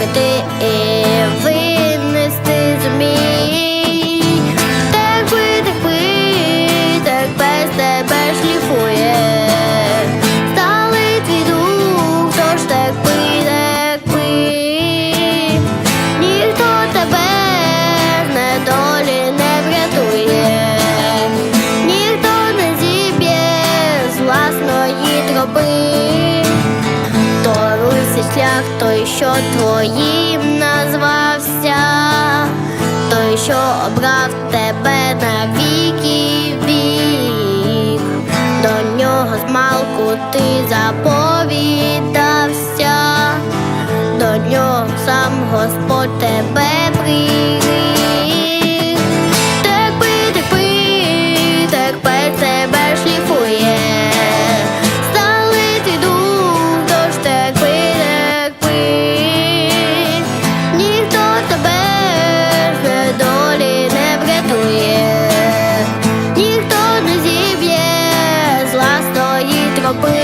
піти винести змій так би, так би, так без тебе шліфує, стали твій дух, тож так би, так би, ніхто тебе на долі не врятує, ніхто не зіб'є з власної тропи що твоїм назвався, той, що обрав тебе на віки вік, до нього змалку ти заповідався, до нього сам Господь тебе прирік. Врятує,